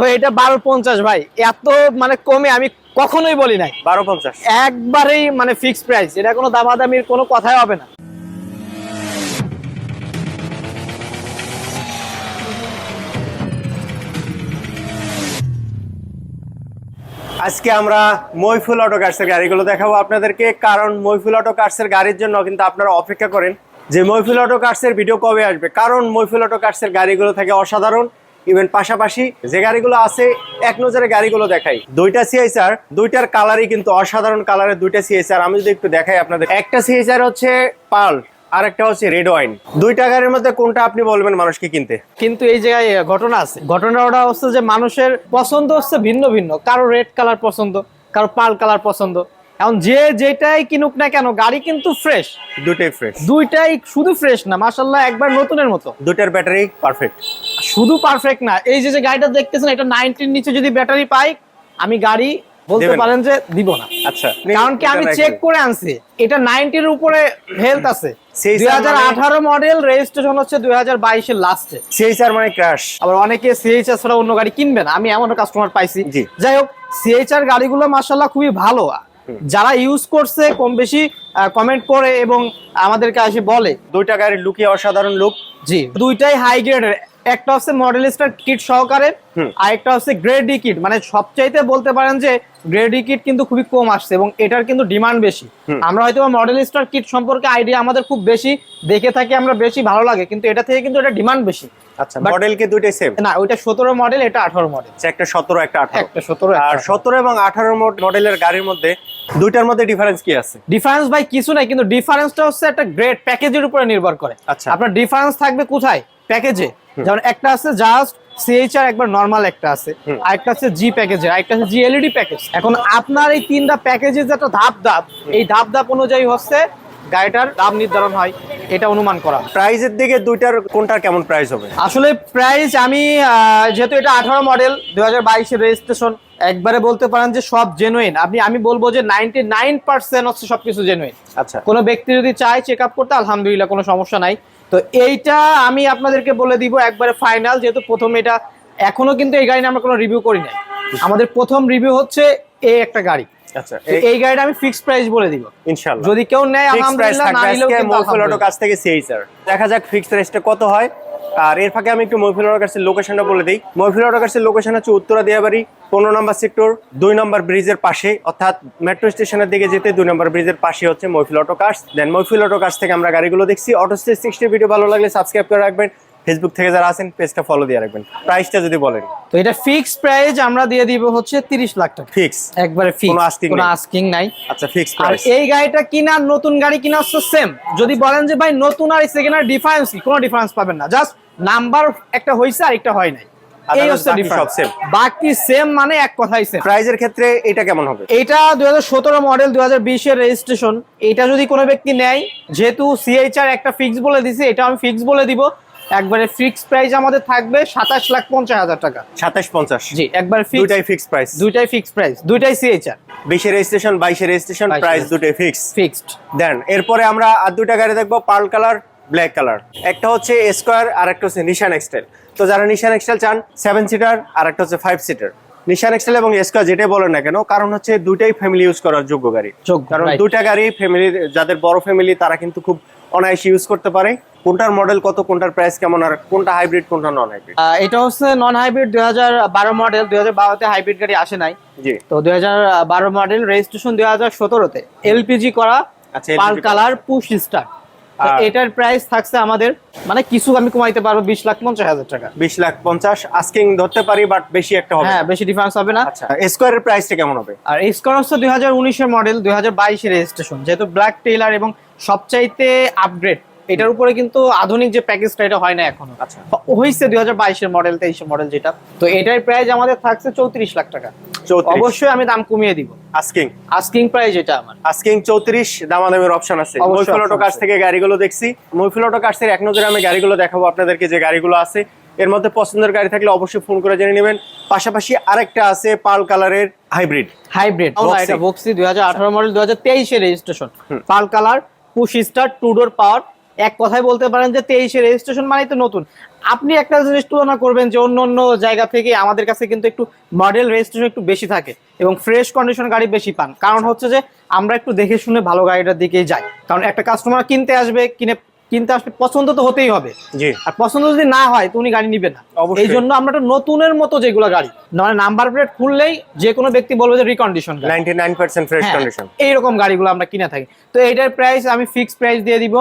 তো এটা বারো পঞ্চাশ ভাই। এত মানে কমে আমি কখনোই বলি নাই। বারো পঞ্চাশ। একবারেই মানে ফিক্সড প্রাইস এটা কোনো দামাদামির কোনো কথাই হবে না। আজকে আমরা মইফুল অটো কার্সের গাড়িগুলো দেখাবো আপনাদেরকে। কারণ মইফুল অটো কার্সের গাড়ির জন্য কিন্তু আপনারা অপেক্ষা করেন। যে মইফুল অটো কার্সের ভিডিও কবে আসবে? কারণ মইফুল অটো কার্সের গাড়িগুলো থাকে অসাধারণ। ইভেন পাশাপাশি যে গাড়িগুলো আছে, এক নজরে গাড়িগুলো দেখাই। দুইটা সিএসআর দুইটার কালারই কিন্তু অসাধারণ কালারের দুইটা সিএসআর আমি যদি একটু দেখাই আপনাদের। একটা সিএসআর হচ্ছে পাল আর একটা হচ্ছে রেড ওয়াইন। দুইটা গাড়ির মধ্যে কোনটা আপনি বলবেন মানুষকে কিনতে? কিন্তু এই জায়গায় ঘটনা আছে। ঘটনাটা হচ্ছে যে মানুষের পছন্দ হচ্ছে ভিন্ন ভিন্ন। কারও রেড কালার পছন্দ, কারও পাল কালার পছন্দ। এখন যে যেটাই কিনুক না কেন গাড়ি কিন্তু ফ্রেশ দুইটাই ফ্রেশ দুইটাই শুধু ফ্রেশ না মাসাল্লাহ একবার নতুনের মতো। দুইটার ব্যাটারি পারফেক্ট শুধু পারফেক্ট না এই যে যে গাড়িটা দেখতেছেন এটা নাইনটির নিচে যদি ব্যাটারি পাই আমি গাড়ি বলতে পারেন যে দিব না। আচ্ছা কারণ কি আমি চেক করে আনছি এটা নাইনটির উপরে হেলথ আছে। সেই দুই হাজার আঠারো মডেল রেজিস্ট্রেশন হচ্ছে দুই হাজার বাইশের লাস্টে সিএসআর মানে ক্র্যাশ আবার অনেকে সিএইচআর ছাড়া অন্য গাড়ি কিনবে না আমি এমনও কাস্টমার পাইছি। যাই হোক সিএইচআর গাড়িগুলো মাসাল্লাহ খুবই ভালো। যারা ইউজ করছে কম বেশি কমেন্ট করে এবং আমাদেরকে এসে বলে। দুইটা গাড়ির লুকই অসাধারণ লুক জি। দুইটাই হাই গ্রেডের একটা হচ্ছে মডেল স্টার কিট সহকারে। আর একটা হচ্ছে গ্রেডি কিট মানে সবচাইতে বলতে পারেন যে গ্রেডি কিট কিন্তু খুবই কম আসছে এবং এটার কিন্তু ডিমান্ড বেশি। আমরা হয়তো মডেল স্টার কিট সম্পর্কে আইডিয়া আমাদের খুব বেশি দেখে থাকি আমরা বেশি ভালো লাগে। কিন্তু এটা থেকে কিন্তু এটা ডিমান্ড বেশি। আচ্ছা মডেল কি দুইটাই সেম না ওইটা সতেরো মডেল এটা আঠারো মডেল একটা সতেরো একটা আঠারো। একটা সতেরো আর সতেরো এবং আঠারো মডেলের গাড়ির মধ্যে দুইটার মধ্যে ডিফারেন্স কি আছে? ডিফারেন্স ভাই কিছু নাই কিন্তু ডিফারেন্সটা হচ্ছে একটা গ্রেড প্যাকেজের উপরে নির্ভর করে। আচ্ছা। আপনার ডিফারেন্স থাকবে কোথায়? প্যাকেজে যেমন একটা আছে জাস্ট সিএইচআর একবার নর্মাল একটা আছে। আছে জি প্যাকেজের আছে জি এলইডি প্যাকেজ এখন আপনার এই তিনটা প্যাকেজের যে একটা ধাপ ধাপ এই ধাপ ধাপ অনুযায়ী হচ্ছে গাড়িটার দাম নির্ধারণ হয় এটা অনুমান করা। প্রাইজের দিকে দুইটার কোনটার কেমন প্রাইস হবে? আসলে প্রাইস আমি যেহেতু এটা আঠারো মডেল দু হাজার বাইশের রেজিস্ট্রেশন একবারে বলতে পারেন যে সব জেনুইন আপনি আমি বলব যে নাইনটি নাইন পার্সেন্ট হচ্ছে সবকিছু জেনুইন আচ্ছা। কোনো ব্যক্তি যদি চায় চেক আপ করতে আলহামদুলিল্লাহ কোনো সমস্যা নাই। তো এইটা আমি আপনাদেরকে বলে দিব একবারে ফাইনাল যেহেতু প্রথম এটা এখনও কিন্তু এই গাড়ি নিয়ে আমরা কোনো রিভিউ করি নাই। আমাদের প্রথম রিভিউ হচ্ছে এই একটা গাড়ি। আচ্ছা এই গাড়িটা আমি ফিক্সড প্রাইস বলে দিব। ইনশাআল্লাহ। যদি কেউ নেয় আলহামদুলিল্লাহ না নিলেও কিন্তু মহফিল অটো কাছ থেকে সেই স্যার দেখা যাক ফিক্স প্রাইসটা কত হয়। আর এর ফাঁকে আমি একটু মহফিল লোকেশনটা বলে দিই। মহফিল লোকেশন হচ্ছে উত্তরা দিয়াবাড়ি পনেরো নম্বর সেক্টর দুই নম্বর ব্রিজের পাশে। অর্থাৎ মেট্রো স্টেশনের দিকে যেতে দুই নম্বর ব্রিজের পাশে হচ্ছে Mahfil auto cars then Mahfil auto cars থেকে আমরা গাড়িগুলো দেখছি। অটো স্টেজ সিক্সটি ভিডিও ভালো লাগলে সাবস্ক্রাইব করে রাখবেন। ফেসবুক থেকে যারা আছেন পেজটা ফলো দিয়ে রাখবেন। প্রাইসটা যদি বলেন। তো এটা ফিক্সড প্রাইস আমরা দিয়ে দিব হচ্ছে তিরিশ লাখ টাকা। ফিক্স একবারে ফিক্স কোনো asking কোনো আস্কিং নাই। আচ্ছা ফিক্স আর এই গাড়িটা কিনা নতুন গাড়ি কিনা হচ্ছে সেম যদি বলেন যে ভাই নতুন আর সেকেন্ড আর ডিফারেন্স কি? কোনো ডিফারেন্স পাবেন না। জাস্ট নাম্বার একটা হয়েছে আর একটা হয় নাই। এই Otherwise হচ্ছে ডিফারেন্স বাকি সেম মানে এক কথাই সেম প্রাইজের ক্ষেত্রে এটা কেমন হবে? এটা দুই হাজার সতেরো মডেল দুই হাজার বিশের রেজিস্ট্রেশন এটা যদি কোনো ব্যক্তি নেয় যেহেতু সিএইচআর একটা ফিক্স বলে দিছে এটা আমি ফিক্স বলে দিব। একবারে ফিক্স প্রাইস আমাদের থাকবে সাতাশ লাখ পঞ্চাশ হাজার টাকা। সাতাশ পঞ্চাশ। জি একবার দুইটাই ফিক্স প্রাইস দুইটাই ফিক্স প্রাইস দুইটাই সিএইচআর বিশে রেজিস্ট্রেশন বাইশে রেজিস্ট্রেশন প্রাইস দুটোই ফিক্স ফিক্সড দেন এরপরে আমরা আর দুইটা গাড়ি দেখব পার্ল কালার ব্ল্যাক কালার। একটা হচ্ছে স্কোয়ার আর একটা হচ্ছে নিশান এক্সটেল তো যারা নিশান এক্সটেল চান সেভেন সিটার আর একটা হচ্ছে ফাইভ সিটার নিশান এক্সটেল এবং স্কোয়ার যেটাই বলেন না কেন কারণ হচ্ছে দুইটাই ফ্যামিলি ইউজ করার যোগ্য গাড়ি। কারণ. দুইটা গাড়ি ফ্যামিলি যাদের বড় ফ্যামিলি তারা কিন্তু খুব অনায়াসে ইউজ করতে পারে। কোনটার মডেল কত কোনটার প্রাইস কেমন আর কোনটা হাইব্রিড কোনটা নন হাইব্রিড এটা হচ্ছে নন হাইব্রিড দুই হাজার বারো মডেল দুই হাজার বারোতে হাইব্রিড গাড়ি আসে নাই। জি। তো দুই হাজার বারো মডেল রেজিস্ট্রেশন দুই হাজার সতেরোতে। এলপিজি করা আচ্ছা, পাল কালার পুশ স্টার আর- এটার প্রাইস থাকছে আমাদের মানে কিছু আমি কমাইতে পারব বিশ লাখ পঞ্চাশ হাজার টাকা। বিশ লাখ পঞ্চাশ আস্কিং ধরতে পারি বাট বেশি একটা হবে হ্যাঁ বেশি ডিফারেন্স হবে না। আচ্ছা স্কোয়ারের প্রাইসটা কেমন হবে? আর স্কোয়ার হচ্ছে দুই হাজার উনিশের মডেল দুই হাজার বাইশের রেজিস্ট্রেশন যেহেতু ব্ল্যাক টেইলার এবং সবচাইতে আপগ্রেড এটার উপরে কিন্তু আধুনিক যে প্যাকেজটা এটা হয় না এখনও। আচ্ছা। হয়েছে দুই হাজার বাইশের মডেল তেইশের মডেল যেটা। তো এটার প্রাইস আমাদের থাকছে চৌত্রিশ লাখ টাকা। অবশ্যই আমি দাম কমিয়ে দিব। আস্কিং আস্কিং প্রাইস এটা আমার। আস্কিং চৌত্রিশ দামাদামের অপশন আছে। মৈফুল অটো আছে। থেকে গাড়িগুলো দেখছি। মৈফুল অটো কাছ থেকে এক নজরে আমি গাড়িগুলো দেখাবো আপনাদেরকে যে গাড়িগুলো আছে। এর মধ্যে পছন্দের গাড়ি থাকলে অবশ্যই ফোন করে জেনে নেবেন। পাশাপাশি আরেকটা আছে পাল কালারের হাইব্রিড হাইব্রিড। এটা বক্সি দুই হাজার আঠারো মডেল দুই হাজার তেইশের registration full colour push start two door power এক কথায় বলতে পারেন যে তেইশে রেজিস্ট্রেশন মানেই তো নতুন। আপনি একটা জিনিস তুলনা করবেন যে অন্য অন্য জায়গা থেকে আমাদের কাছে কিন্তু একটু মডেল রেজিস্ট্রেশন একটু বেশি থাকে এবং ফ্রেশ কন্ডিশন গাড়ি বেশি পান। কারণ হচ্ছে যে আমরা একটু দেখে শুনে ভালো গাড়িটার দিকেই যাই। কারণ একটা কাস্টমার কিনতে আসবে কিনে কিনতে আসলে পছন্দ তো হতেই হবে। জি। আর পছন্দ যদি না হয় তো উনি গাড়ি নিবে না। এই জন্য আমরা একটা নতুনের মতো যেগুলো গাড়ি মানে নাম্বার প্লেট খুললেই যে কোনো ব্যক্তি বলবে যে recondition ninety nine percent fresh হ্যাঁ, কন্ডিশন এইরকম গাড়িগুলো আমরা কিনে থাকি। তো এইটার প্রাইস আমি ফিক্স প্রাইস দিয়ে দিব।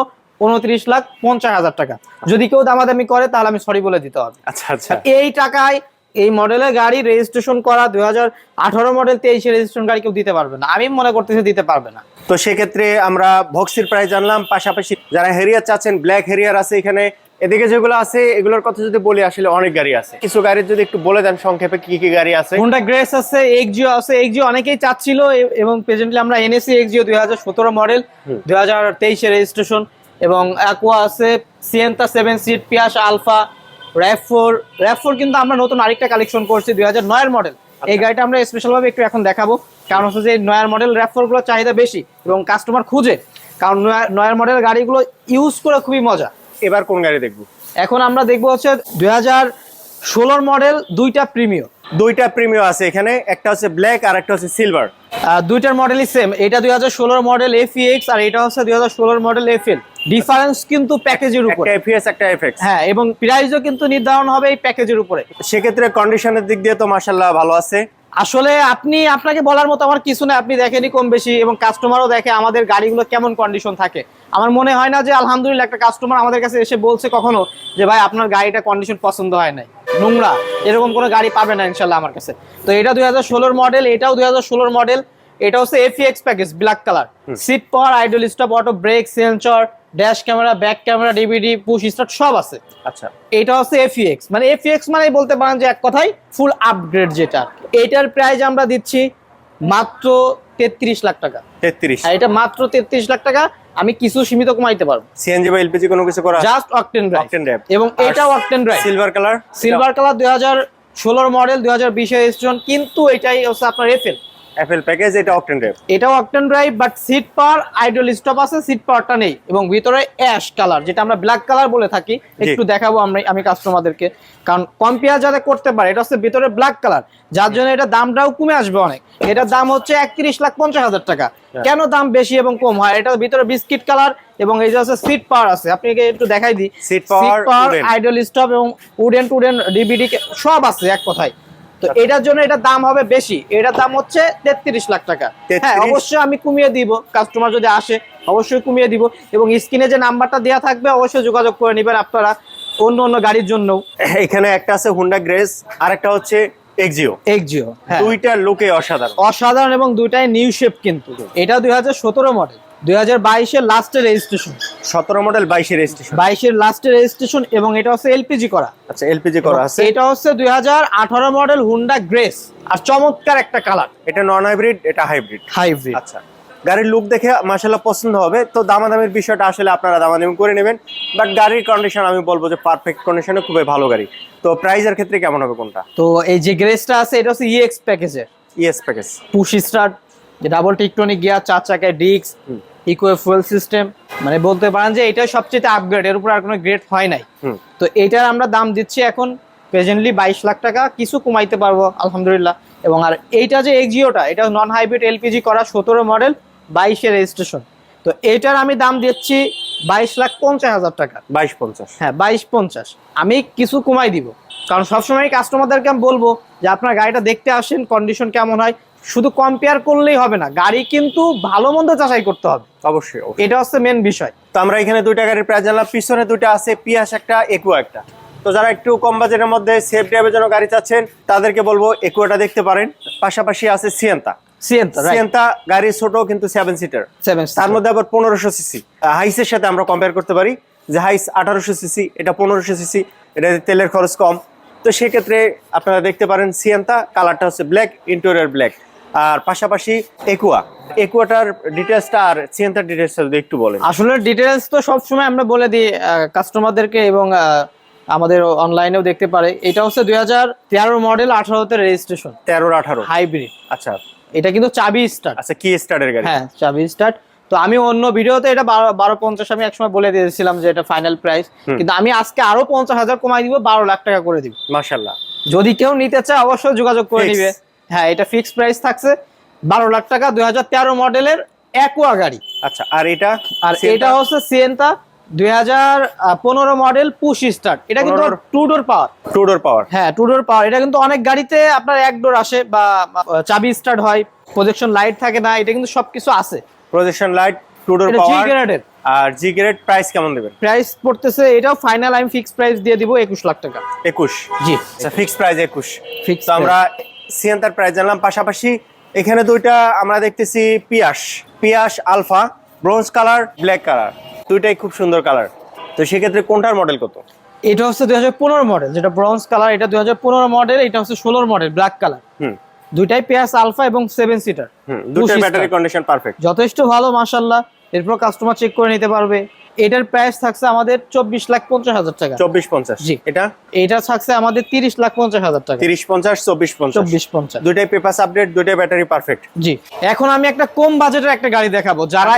উনত্রিশ লাখ পঞ্চাশ হাজার টাকা। যদি কেউ দামাদামি করে তাহলে আমি সরি বলে দিতে হবে। আচ্ছা আচ্ছা। এই টাকায় এই মডেলের গাড়ি রেজিস্ট্রেশন করা দুই হাজার আঠারো মডেল তেইশে রেজিস্ট্রেশন গাড়ি কেউ দিতে পারবে না। আমি মনে করতেছি দিতে পারবে না। তো সেক্ষেত্রে আমরা ভক্সির প্রাইস জানলাম পাশাপাশি যারা হেরিয়ার চাচ্ছেন ব্ল্যাক হেরিয়ার আছে এখানে এদিকে যেগুলো আছে এগুলোর কথা যদি বলি আসলে অনেক গাড়ি আছে। কিছু গাড়ির যদি একটু বলে দেন সংক্ষেপে কি কি গাড়ি আছে। হোন্ডা গ্রেস আছে এক্সজিও আছে এক্সজিও অনেকেই চাচ্ছিল এবং প্রেজেন্টলি আমরা এনেছি এক্সজিও দুই হাজার সতেরো মডেল দুই হাজার তেইশে রেজিস্ট্রেশন এবং অ্যাকোয়া আছে Sienta seven seat Prius Alpha RAV four RAV four কিন্তু আমরা নতুন আরেকটা কালেকশন করছি দুই হাজার নয়ের মডেল এই গাড়িটা আমরা স্পেশালভাবে একটু এখন দেখাবো। কারণ হচ্ছে যে নয়ার মডেল র্যাপ ফোরগুলো চাহিদা বেশি এবং কাস্টমার খুঁজে। কারণ নয়া- নয়ার মডেল গাড়িগুলো ইউজ করে খুবই মজা। এবার কোন গাড়ি দেখব? এখন আমরা দেখব হচ্ছে দুই হাজার ষোলোর মডেল দুইটা প্রিমিয়র দুইটা প্রিমিয়াম আছে এখানে একটা হচ্ছে ব্ল্যাক আর একটা হচ্ছে সিলভার দুইটার মডেলই সেম এটা দুই হাজার ষোলোর মডেল এফ আর এটা হচ্ছে দুই হাজার ষোলোর মডেল এফ ডিফারেন্স কিন্তু প্যাকেজের উপরে। একটা এফিএস একটা এফএক্স হ্যাঁ এবং প্রাইসও কিন্তু নির্ধারণ হবে এই প্যাকেজের উপরে। সেক্ষেত্রে কন্ডিশনের দিক দিয়ে তো মাশাল্লাহ ভালো আছে। আসলে আপনি আপনাকে বলার মতো আমার কিছু না আপনি দেখেনি কম বেশি এবং কাস্টমারও দেখে আমাদের গাড়িগুলো কেমন কন্ডিশন থাকে। আমার মনে হয় না যে আলহামদুলিল্লাহ একটা কাস্টমার আমাদের কাছে এসে বলছে কখনো যে ভাই আপনার গাড়িটা কন্ডিশন পছন্দ হয় নাই। নোংরা এরকম কোনো গাড়ি পাবে না ইনশাল্লাহ আমার কাছে। তো এটা দুই হাজার ষোলোর মডেল এটাও দুই হাজার ষোলোর মডেল এটা হচ্ছে FX package black colour seat power idle stop auto brake sensor dash camera back camera DVD push start সব আছে। আচ্ছা। এটা হচ্ছে এফিএক্স মানে এফিএক্স মানে বলতে পারেন যে এক কথায় ফুল আপগ্রেড যেটা। এটার প্রাইস আমরা দিচ্ছি মাত্র তেত্রিশ লাখ টাকা। তেত্রিশ। আর এটা মাত্র তেত্রিশ লাখ টাকা আমি কিছু সীমিত কমাইতে পারব। সিএনজি বা এলপিজি কোনো কিছু করা just octane drive octane drive এবং এটাও octane drive silver colour silver colour দুই হাজার ষোলোর মডেল দুই হাজার বিশে রেজিস্ট্রেশন কিন্তু এটাই হচ্ছে আপনার এফএল এফএল প্যাকেজ এটা অকটেন ড্রাইভ এটাও octane drive but seat power idle stop আছে সিট পাওয়ারটা নেই। এবং ভিতরে অ্যাশ কালার যেটা আমরা ব্ল্যাক কালার বলে থাকি। একটু দেখাবো আমরা আমি কাস্টমারদেরকে কারণ কম্পেয়ার যাতে করতে পারে এটা হচ্ছে ভিতরে ব্ল্যাক কালার যার জন্য এটা দামটাও কমে আসবে অনেক। এটার দাম হচ্ছে একত্রিশ লাখ পঞ্চাশ হাজার টাকা। কেন দাম বেশি এবং কম হয়? এটার ভিতরে বিস্কিট কালার এবং এই যে হচ্ছে সিট পাওয়ার আছে। আপনাকে একটু দেখাই দিই। Seat wooden। আইডল স্টপ এবং উডেন টুডেন ডিবিডি সব আছে এক কথায়। তো আচ্ছা। এটার জন্য এটার দাম হবে বেশি। এটার দাম হচ্ছে তেত্রিশ লাখ টাকা। হ্যাঁ অবশ্যই আমি কমিয়ে দিব। কাস্টমার যদি আসে অবশ্যই কমিয়ে দিব। এবং স্ক্রিনে যে নাম্বারটা দেওয়া থাকবে অবশ্যই যোগাযোগ করে নেবেন আপনারা অন্য অন্য গাড়ির জন্য এখানে একটা আছে হুন্ডা গ্রেস আর একটা হচ্ছে এক্সিও এক্সিও হ্যাঁ। দুইটা লোকে অসাধারণ। অসাধারণ এবং দুইটাই নিউ শেপ কিন্তু। এটা দুই হাজার সতেরো মডেল দুই হাজার বাইশের লাস্টের রেজিস্ট্রেশন সতেরো মডেল বাইশে রেজিস্ট্রেশন বাইশের লাস্টের রেজিস্ট্রেশন এবং এটা হচ্ছে এলপিজি করা। আচ্ছা এলপিজি করা আছে। এটা হচ্ছে দুই হাজার আঠারো মডেল হুন্ডা গ্রেস আর চমৎকার একটা কালার এটা নন হাইব্রিড এটা হাইব্রিড হাইব্রিড আচ্ছা গাড়ির লুক দেখে মাসাল্লাহ পছন্দ হবে। তো দামাদামির বিষয়টা আসলে আপনারা দামাদামি করে নেবেন। বাট গাড়ির কন্ডিশন আমি বলব যে পারফেক্ট কন্ডিশনে খুবই ভালো গাড়ি। তো প্রাইজের ক্ষেত্রে কেমন হবে কোনটা? তো এই যে গ্রেসটা আছে এটা হচ্ছে ইএক্স প্যাকেজের ইএস প্যাকেজ পুশ স্টার্ট যে ডাবল টিকটনিক গিয়ার চার চাকায় ডিস্ক হুম। ইকো ফুয়েল সিস্টেম মানে বলতে পারেন যে এটা সবচেয়ে আপগ্রেড এর উপর আর কোনো গ্রেড হয় নাই। তো এইটার আমরা দাম দিচ্ছি এখন প্রেজেন্টলি বাইশ লাখ টাকা কিছু কমাইতে পারব আলহামদুলিল্লাহ। এবং আর এইটা যে এক্সিওটা এটা নন হাইব্রিড এলপিজি করা সতেরো মডেল বাইশের রেজিস্ট্রেশন তো এইটার আমি দাম দিচ্ছি বাইশ লাখ পঞ্চাশ হাজার টাকা। বাইশ পঞ্চাশ। হ্যাঁ বাইশ পঞ্চাশ। আমি কিছু কমাই দিব। কারণ সবসময় কাস্টমারদেরকে আমি বলব যে আপনার গাড়িটা দেখতে আসেন কন্ডিশন কেমন হয় শুধু কম্পেয়ার করলেই হবে না গাড়ি কিন্তু ভালো মন্দ যাচাই করতে হবে। অবশ্যই। এটা হচ্ছে মেন বিষয়। তো আমরা এখানে দুইটা গাড়ির প্রায় জানলাম পিছনে দুইটা আছে পিয়াস একটা একুয়া একটা। তো যারা একটু কম বাজেটের মধ্যে সেফ ড্রাইভের জন্য গাড়ি চাচ্ছেন তাদেরকে বলব একুয়াটা দেখতে পারেন। পাশাপাশি আছে সিয়েন্তা সিয়েন্তা গাড়ি ছোট কিন্তু সেভেন সিটার তার মধ্যে আবার পনেরোশো সিসি হাইসের সাথে আমরা কম্পেয়ার করতে পারি যে হাইস আঠারোশো সিসি এটা পনেরোশো সিসি এটা তেলের খরচ কম। তো সেক্ষেত্রে আপনারা দেখতে পারেন সিয়েন্তা কালারটা হচ্ছে ব্ল্যাক ইন্টেরিয়র ব্ল্যাক আর পাশাপাশি একুয়া। একুয়াটার ডিটেলসটা আর সিয়ান্তার ডিটেলসটা যদি একটু বলেন। আসলে ডিটেলস তো সবসময় আমরা বলে দিই কাস্টমারদেরকে এবং আমাদের অনলাইনেও দেখতে পারে। এটা হচ্ছে দুই হাজার তেরো মডেল আঠারোতে রেজিস্ট্রেশন। তেরোর আঠারো। হাইব্রিড। আচ্ছা। এটা কিন্তু চাবি স্টার্ট। আচ্ছা কি স্টার্টের গাড়ি? হ্যাঁ চাবি স্টার্ট। তো আমি অন্য ভিডিওতে এটা বারো বারো পঞ্চাশ আমি একসময় বলে দিয়েছিলাম যে এটা ফাইনাল প্রাইস কিন্তু আমি আজকে আরও পঞ্চাশ হাজার কমাই দিব বারো লাখ টাকা করে দিব। মাশাল্লাহ যদি কেউ নিতে চায় অবশ্যই যোগাযোগ করে। নিবে। হ্যাঁ এটা ফিক্সড প্রাইস থাকছে বারো লাখ টাকা দুই হাজার তেরো মডেলের অ্যাকোয়া গাড়ি। আচ্ছা আর এটা? আর এটা হচ্ছে সিয়েন্তা দুই মডেল পুশ স্টার্ট এটা কিন্তু 15 two door power two door power হ্যাঁ টু ডোর পাওয়ার এটা কিন্তু অনেক গাড়িতে আপনার এক ডোর আসে বা চাবি স্টার্ট হয় প্রজেকশন লাইট থাকে না এটা কিন্তু সবকিছু আছে। Projection light two door power আর জি গ্রেড প্রাইস কেমন দেবেন? প্রাইস পড়তেছে এটাও ফাইনাল আমি ফিক্স প্রাইস দিয়ে দিব একুশ লাখ টাকা। একুশ। জি। আচ্ছা ফিক্স প্রাইস একুশ। ফিক্স আমরা সিয়েন্তার প্রাইস জানলাম। পাশাপাশি এখানে দুইটা আমরা দেখতেছি Prius. Prius Alpha bronze colour black colour. দুইটাই খুব সুন্দর কালার। তো সেক্ষেত্রে কোনটার মডেল কত? এটা হচ্ছে দুই হাজার পনেরো মডেল। যেটা ব্রঞ্জ কালার এটা দুই হাজার পনেরো মডেল এটা হচ্ছে ষোলোর মডেল ব্ল্যাক কালার। হুম। দুইটাই পেয়াস আলফা এবং সেভেন সিটার। দুইটার ব্যাটারি কন্ডিশন পারফেক্ট যথেষ্ট ভালো মাসাল্লাহ এরপর কাস্টমার চেক করে নিতে পারবে। এটার প্রাইস থাকছে আমাদের চব্বিশ লাখ পঞ্চাশ হাজার টাকা। চব্বিশ পঞ্চাশ। জি। এটা? এটা থাকছে আমাদের তিরিশ লাখ পঞ্চাশ হাজার টাকা। তিরিশ পঞ্চাশ চব্বিশ পঞ্চাশ। চব্বিশ পঞ্চাশ। দুইটাই পেপার আপডেট দুইটাই ব্যাটারি পারফেক্ট জি। এখন আমি একটা কম বাজেটের একটা গাড়ি দেখাবো যারা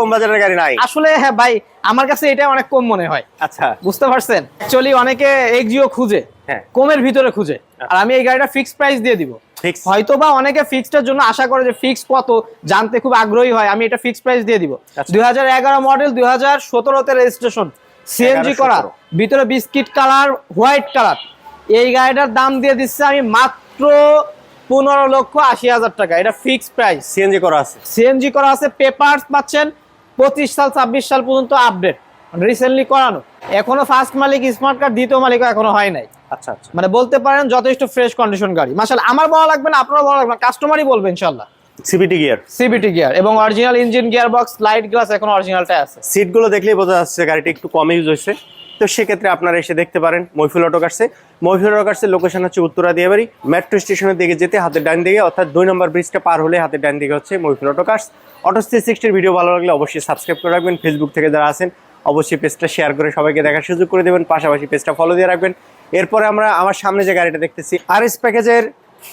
কম বাজেটের গাড়ি নাই। আসলে হ্যাঁ ভাই আমার কাছে এটা অনেক কম মনে হয়। আচ্ছা। বুঝতে পারছেন? অ্যাকচুয়ালি অনেকে এক্সিও খুঁজে হ্যাঁ। কমের ভিতরে খুঁজে। আর আমি এই গাড়িটা ফিক্সড প্রাইস দিয়ে দিব। ফিক্স হয়তো বা অনেকে ফিক্সডের জন্য আশা করে যে ফিক্স কত জানতে খুব আগ্রহী হয়। আমি এটা ফিক্সড প্রাইস দিয়ে দিব। আচ্ছা। দুই এগারো মডেল দুই হাজার ষোলোতে রেজিস্ট্রেশন সিএনজি 11, করা। ভিতরে বিস্কিট কালার হোয়াইট কালার এই গাড়িটার দাম দিয়ে দিচ্ছে আমি মাত্র পনেরো লক্ষ আশি হাজার টাকা। এটা ফিক্সড প্রাইস সিএনজি করা আছে? সিএনজি করা আছে পেপারস পাচ্ছেন পঁচিশ সাল ছাব্বিশ সাল পর্যন্ত আপডেট রিসেন্টলি করানো। এখনও ফার্স্ট মালিক স্মার্ট কার্ড দ্বিতীয় মালিকও এখনও হয় নাই। আচ্ছা আচ্ছা। মানে বলতে পারেন যথেষ্ট ফ্রেশ কন্ডিশন গাড়ি। মাসাল আমার বলা লাগবে না আপনারও বলা লাগবে না কাস্টমারই বলবে ইনশাল্লাহ সিবিটি গিয়ার সিবিটি গিয়ার এবং original engine gear box light glass এখন অরিজিনালটাই আছে। সিটগুলো দেখলেই বোঝা যাচ্ছে গাড়িটি একটু কম ইউজ হয়েছে। তো সেক্ষেত্রে আপনারা এসে দেখতে পারেন মৈফুল অটো কার্সে মৈফুল অটো কার্সের লোকেশন হচ্ছে উত্তরা দিয়াবাড়ি। মেট্রো স্টেশনের দিকে যেতে হাতের ডান দিকে অর্থাৎ দুই নম্বর ব্রিজটা পার হলে হাতের ডান দিকে হচ্ছে Maiful auto cars auto three সিক্সটির video ভালো লাগলে অবশ্যই সাবস্ক্রাইব করে রাখবেন। ফেসবুক থেকে যারা আছেন অবশ্যই পেজটা শেয়ার করে সবাইকে দেখার সুযোগ করে দেবেন, পাশাপাশি পেজটা ফলো দিয়ে রাখবেন এরপরে আমরা আমার সামনে যে গাড়িটা দেখতেছি আর এস প্যাকেজের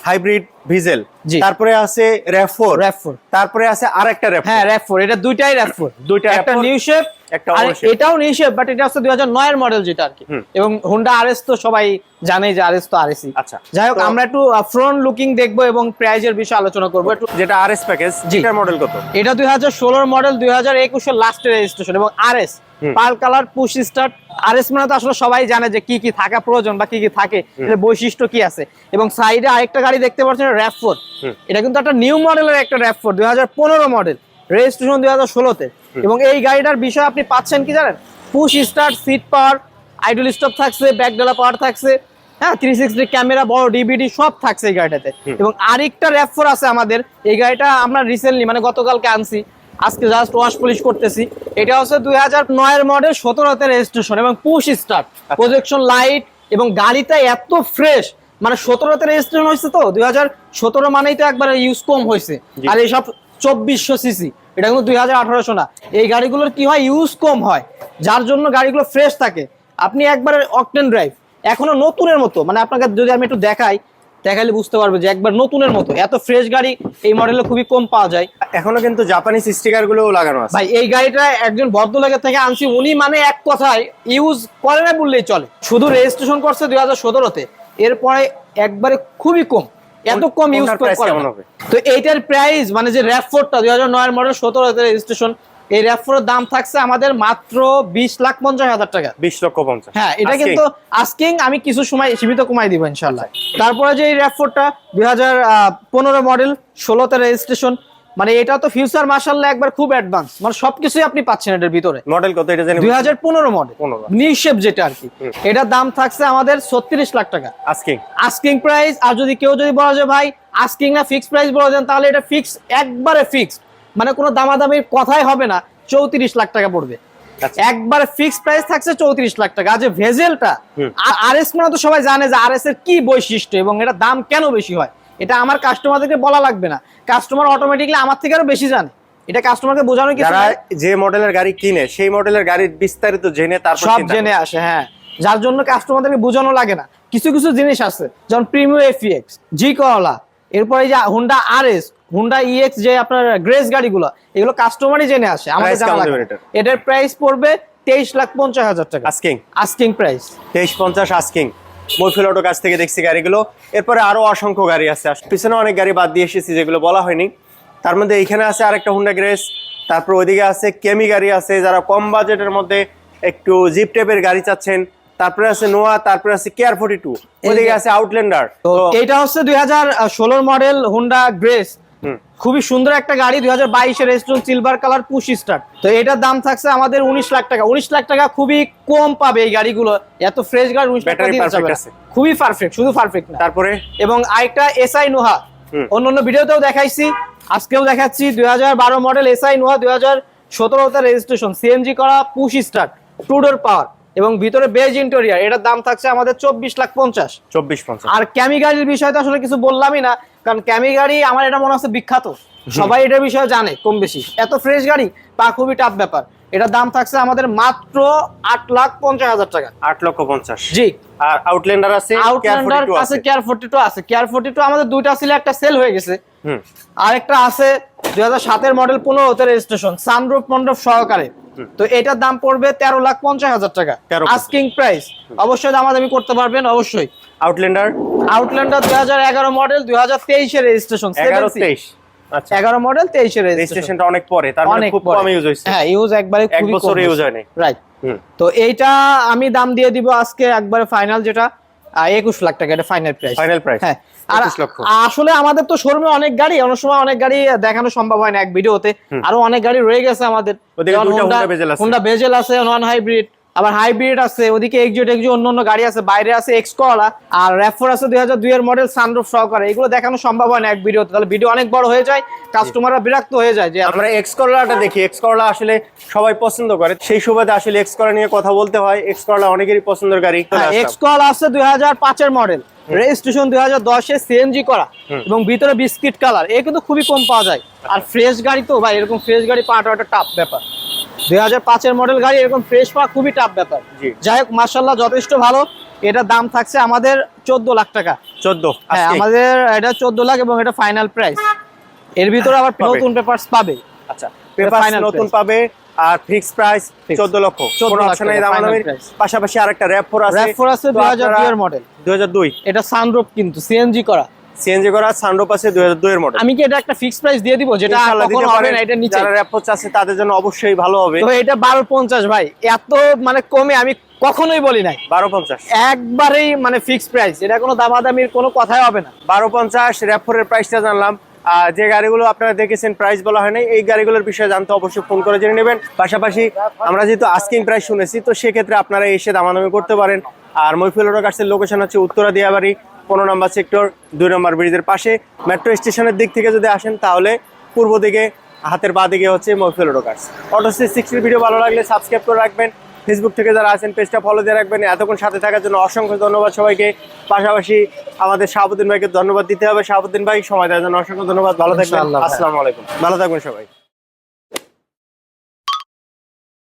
হাইব্রিড ভিজেল। তারপরে আছে র্যাফোর। র্যাফোর। তারপরে আছে আরেকটা র্যাফোর। হ্যাঁ র্যাফোর। এটা দুইটাই র্যাফোর। দুইটা একটা নিউ শেপ একটা আর এটাও নিউ শেপ বাট এটা হচ্ছে দুই হাজার নয়ের মডেল যেটা আর কি। এবং হোন্ডা আরএস তো সবাই জানে যে আরএস তো আরএসই আচ্ছা যাই হোক আমরা একটু ফ্রন্ট লুকিং দেখব এবং প্রাইজের বিষয়ে আলোচনা করব। একটু যেটা আর এস প্যাকেজ। যেটার মডেল কত? এটা দুই হাজার ষোলোর মডেল দুই হাজার একুশের লাস্টের রেজিস্ট্রেশন এবং RS. Full colour push start RS মানে তো আসলে সবাই জানে যে কি কি থাকা প্রয়োজন বা কি কি থাকে। এর বৈশিষ্ট্য কি আছে? এবং সাইডে আরেকটা গাড়ি দেখতে পাচ্ছেন র্যাপ ফোর হুম। এটা কিন্তু একটা নিউ মডেলের একটা র্যাপ ফোর দুই হাজার পনেরো মডেল রেজিস্ট্রেশন দুই হাজার ষোলোতে। এবং এই গাড়িটার বিষয় আপনি পাচ্ছেন কি জানেন? Push start seat power idle stop থাকছে ব্যাক ডেলা পাওয়ার থাকছে হ্যাঁ থ্রি সিক্সটি ক্যামেরা বড় ডিভিডি সব থাকছে এই গাড়িটাতে। এবং আরেকটা র্যাপ ফোর আছে আমাদের এই গাড়িটা আমরা রিসেন্টলি মানে গতকালকে আনছি আজকে জাস্ট ওয়াশ পলিশ করতেছি। এটা হচ্ছে দুই হাজার নয়ের মডেল সতেরোতে রেজিস্ট্রেশন এবং পুশ স্টার্ট প্রজেকশন লাইট এবং গাড়িটা এত ফ্রেশ মানে সতেরোতে রেজিস্ট্রেশন হয়েছে তো দুই হাজার সতেরো মানেই তো একবার ইউজ কম হয়েছে। আর এইসব চব্বিশশো সিসি এটা কিন্তু দুই হাজার আঠারোশো না। এই গাড়িগুলোর কি হয়? ইউজ কম হয়। যার জন্য গাড়িগুলো ফ্রেশ থাকে। আপনি একবার অকটেন ড্রাইভ এখনও নতুনের মতো। মানে আপনাকে যদি আমি একটু দেখাই দেখালে বুঝতে পারবে যে একবার নতুনের মতো। এত ফ্রেশ গাড়ি এই মডেলে খুবই কম পাওয়া যায়। এখনও কিন্তু জাপানিজ স্টিকারগুলো লাগানো আছে। ভাই এই গাড়িটা একজন ভদ্রলোকের থেকে আনছি উনি মানে এক কথায় ইউজ করে না বললেই চলে। শুধু রেজিস্ট্রেশন করছে দুই হাজার সতেরোতে। এরপরে একবারে খুবই কম এত কম ইউজ কেমন হবে? তো এইটার প্রাইস মানে যে র্যাপ ফোরটা দুই হাজার নয়ের মডেল সতেরোতে রেজিস্ট্রেশন এই র্যাপ ফোরের দাম থাকছে আমাদের মাত্র বিশ লাখ পঞ্চাশ হাজার টাকা। বিশ লক্ষ পঞ্চাশ। হ্যাঁ এটা কিন্তু আস্কিং আমি কিছু সময় সীমিত কমাই দিব ইনশাল্লাহ তারপরে যে এই র্যাপফোরটা দুই হাজার পনেরো মডেল ষোলোতে রেজিস্ট্রেশন মানে এটা তো ফিউচার মার্শাল্লাহ একবার খুব অ্যাডভান্স মানে সবকিছুই আপনি পাচ্ছেন এটার ভিতরে। মডেল কত এটা জানি দুই হাজার পনেরো মডেল 15 নিউ যেটা আর কি। এটার দাম থাকছে আমাদের ছত্রিশ লাখ টাকা। আজকে আস্কিং প্রাইস আর যদি কেউ যদি বলা যায় ভাই আস্কিং না ফিক্স প্রাইস বলা দেন তাহলে এটা ফিক্স একবারে ফিক্স মানে কোনো দামাদামির কথাই হবে না চৌত্রিশ লাখ টাকা পড়বে। একবার ফিক্স প্রাইস থাকছে চৌত্রিশ লাখ টাকা। আর যে ভেজেলটা হুম। আর এস মানে তো সবাই জানে যে আর এস এর কি বৈশিষ্ট্য এবং এটা দাম কেন বেশি হয়? এটা আমার কাস্টমারদেরকে বলা লাগবে না। কাস্টমার অটোমেটিকলি আমার থেকে আরও বেশি জানে। এটা কাস্টমারকে বোঝানো যারা নাই। যে মডেলের গাড়ি কিনে সেই মডেলের গাড়ির বিস্তারিত জেনে তারপর সব জেনে আসে হ্যাঁ। যার জন্য কাস্টমারদেরকে বোঝানো লাগে না। কিছু কিছু জিনিস আছে যেমন প্রিমিয়াম এফিএক্স জি করলা এরপরে যে Honda R S Honda EX যে আপনার গ্রেস গাড়িগুলো এগুলো কাস্টমারই জেনে আসে। আমাদের জানা লাগে? এটার প্রাইস পড়বে তেইশ লাখ পঞ্চাশ হাজার টাকা। আস্কিং আস্কিং প্রাইস তেইশ পঞ্চাশ আস্কিং মৈফিল অটো কাছ থেকে দেখছি গাড়িগুলো। এরপরে আরও অসংখ্য গাড়ি আছে। পিছনে অনেক গাড়ি বাদ দিয়ে এসেছি যেগুলো বলা হয়নি। তার মধ্যে এইখানে আছে আরেকটা হুন্ডা গ্রেস তারপর ওইদিকে আছে কেমি গাড়ি আছে। যারা কম বাজেটের মধ্যে একটু জিপ টাইপের গাড়ি চাচ্ছেন তারপরে আছে নোয়া তারপরে আছে কেয়ার ফোর্টি টু ওইদিকে আছে আউটল্যান্ডার তো এইটা হচ্ছে দুই হাজার ষোলোর মডেল হুন্ডা গ্রেস। খুবই সুন্দর একটা গাড়ি দুই হাজার বাইশের রেস্টুরেন্ট সিলভার কালার পুশ স্টার্ট তো এটার দাম থাকছে আমাদের উনিশ লাখ টাকা। উনিশ লাখ টাকা খুবই কম পাবে এই গাড়িগুলো। এত ফ্রেশ গাড়ি উনিশ লাখ টাকা। খুবই পারফেক্ট শুধু পারফেক্ট না। তারপরে? এবং আরেকটা এসআই নোহা অন্য অন্য ভিডিওতেও দেখাইছি আজকেও দেখাচ্ছি দুই হাজার বারো মডেল এসআই নোহা দুই হাজার সতেরোতে রেজিস্ট্রেশন সিএনজি করা push start two door power এবং ভিতরে বেজ ইন্টেরিয়ার এটার দাম থাকছে আমাদের চব্বিশ লাখ পঞ্চাশ। চব্বিশ পঞ্চাশ। আর ক্যামি গাড়ির বিষয়ে তো আসলে কিছু বললামই না কারণ ক্যামি গাড়ি আমার এটা মনে হচ্ছে বিখ্যাত। সবাই এটার বিষয়ে জানে কম বেশি। এত ফ্রেশ গাড়ি তা খুবই টাফ ব্যাপার। এটার দাম থাকছে আমাদের মাত্র আট লাখ পঞ্চাশ হাজার টাকা। আট লক্ষ পঞ্চাশ। জি। আর আউটল্যান্ডার আছে আউটল্যান্ডার 42 আছে কেয়ার ফোর্টি টু আছে। কেয়ার ফোর্টি টু আমাদের দুইটা ছিল একটা সেল হয়ে গেছে। হুম। আরেকটা আছে দুই হাজার সাতের মডেল পনেরো পনেরোতে রেজিস্ট্রেশন সানরুফ মন্ডপ সহকারে। তো এটার দাম পড়বে তেরো লাখ পঞ্চাশ হাজার টাকা। 13 আস্কিং প্রাইস অবশ্যই দামাদামি করতে পারবেন অবশ্যই। আউটল্যান্ডার আউটল্যান্ডার দুই হাজার এগারো মডেল দুই হাজার তেইশের রেজিস্ট্রেশন এগারো তেইশ। আচ্ছা। মডেল রেজিস্ট্রেশনটা অনেক পরে তার মানে খুব কম ইউজ হয়েছে। হ্যাঁ ইউজ একবারে এক খুবই বছর ইউজ হয়নি। রাইট হুম। তো এইটা আমি দাম দিয়ে দিব আজকে একবারে ফাইনাল যেটা একুশ লাখ টাকা এটা ফাইনাল প্রাইস ফাইনাল প্রাইস হ্যাঁ আর আসলে আমাদের তো শোরুমে অনেক গাড়ি অনেক সময় অনেক গাড়ি দেখানো সম্ভব হয় না এক ভিডিওতে। আরও অনেক গাড়ি রয়ে গেছে আমাদের। হোন্ডা বেজেল আছে। নন হাইব্রিড আবার হাইব্রিড আছে ওদিকে এক্সিট এক্সিট অন্য অন্য গাড়ি আছে বাইরে আছে এক্স কলা আর র্যাফোর আছে দুই হাজার দুই এর মডেল সানরুফ সহকারে এগুলো দেখানো সম্ভব হয় না এক ভিডিওতে। তাহলে ভিডিও অনেক বড় হয়ে যায় কাস্টমাররা বিরক্ত হয়ে যায় যে আমরা এক্স করলাটা দেখি। এক্স করলা আসলে সবাই পছন্দ করে। সেই সুবাদে আসলে এক্স করলা নিয়ে কথা বলতে হয়। এক্স করলা অনেকেরই পছন্দের গাড়ি। এক্স কল আছে দুই হাজার পাঁচের মডেল রেজিস্ট্রেশন দুই হাজার দশে সিএনজি করা এবং ভিতরে বিস্কিট কালার এ কিন্তু খুবই কম পাওয়া যায়। আর ফ্রেশ গাড়ি তো ভাই এরকম ফ্রেশ গাড়ি পাওয়াটা একটা টাফ ব্যাপার। দুই হাজার পাঁচের মডেল গাড়ি এরকম ফ্রেশ পাওয়া খুবই টাফ ব্যাপার। যাই হোক মার্শাল্লাহ যথেষ্ট ভালো। এটার দাম থাকছে আমাদের চোদ্দ লাখ টাকা। চোদ্দ হ্যাঁ আমাদের এটা চোদ্দ লাখ এবং এটা ফাইনাল প্রাইস এর ভিতরে আবার নতুন পেপারস পাবে। আচ্ছা পেপার নতুন পাবে। আর ফিক্স প্রাইস Fix। চোদ্দ লক্ষ। 14 কোনো লাখ অপশন নেই দামাদামির পাশাপাশি আরেকটা র্যাপ ফোর আছে। র্যাপ ফোর আছে দুই হাজার দুই এর মডেল দুই হাজার দুই। এটা সানরুফ কিন্তু সিএনজি করা। সিএনজি করা সানরূপ আছে দুই হাজার দুই এর মডেল আমি কি এটা একটা ফিক্স প্রাইস দিয়ে দিব যেটা আর কখনো হবে না এটার নিচে। যারা র্যাপ ফোর আছে তাদের জন্য অবশ্যই ভালো হবে। তো এটা বারো পঞ্চাশ ভাই এত মানে কমে আমি কখনোই বলি নাই। বারো পঞ্চাশ। একবারেই মানে ফিক্স প্রাইস এটা কোনো দামাদামির কোনো কথাই হবে না। বারো পঞ্চাশ র্যাপফোরের প্রাইসটা জানলাম। যে গাড়িগুলো আপনারা দেখেছেন প্রাইস বলা হয় নাই, এই গাড়িগুলোর বিষয়ে জানতে অবশ্যই ফোন করে জেনে নেবেন। পাশাপাশি আমরা যেহেতু আস্কিং প্রাইস শুনেছি, তো সেক্ষেত্রে আপনারা এসে দামাদামি করতে পারেন। আর মৈফুল কার্সের লোকেশন হচ্ছে উত্তরা দিয়াবাড়ি, পনেরো নম্বর সেক্টর দুই নম্বর ব্রিজের পাশে। মেট্রো স্টেশনের দিক থেকে যদি আসেন, তাহলে পূর্ব দিকে, হাতের বা দিকে হচ্ছে মৈফুল কার্স অটো সিক্সটির ভিডিও ভালো লাগলে সাবস্ক্রাইব করে রাখবেন। ফেসবুক থেকে যারা আছেন পেজটা ফলো দিয়ে রাখবেন। এতক্ষণ সাথে থাকার জন্য অসংখ্য ধন্যবাদ সবাইকে। পাশাপাশি আমাদের শাহাবুদ্দিন ভাইকে ধন্যবাদ দিতে হবে। শাহাবুদ্দিন ভাই সময় দেওয়ার জন্য অসংখ্য ধন্যবাদ। ভালো থাকবেন। আসসালামু আলাইকুম। ভালো থাকবেন সবাই।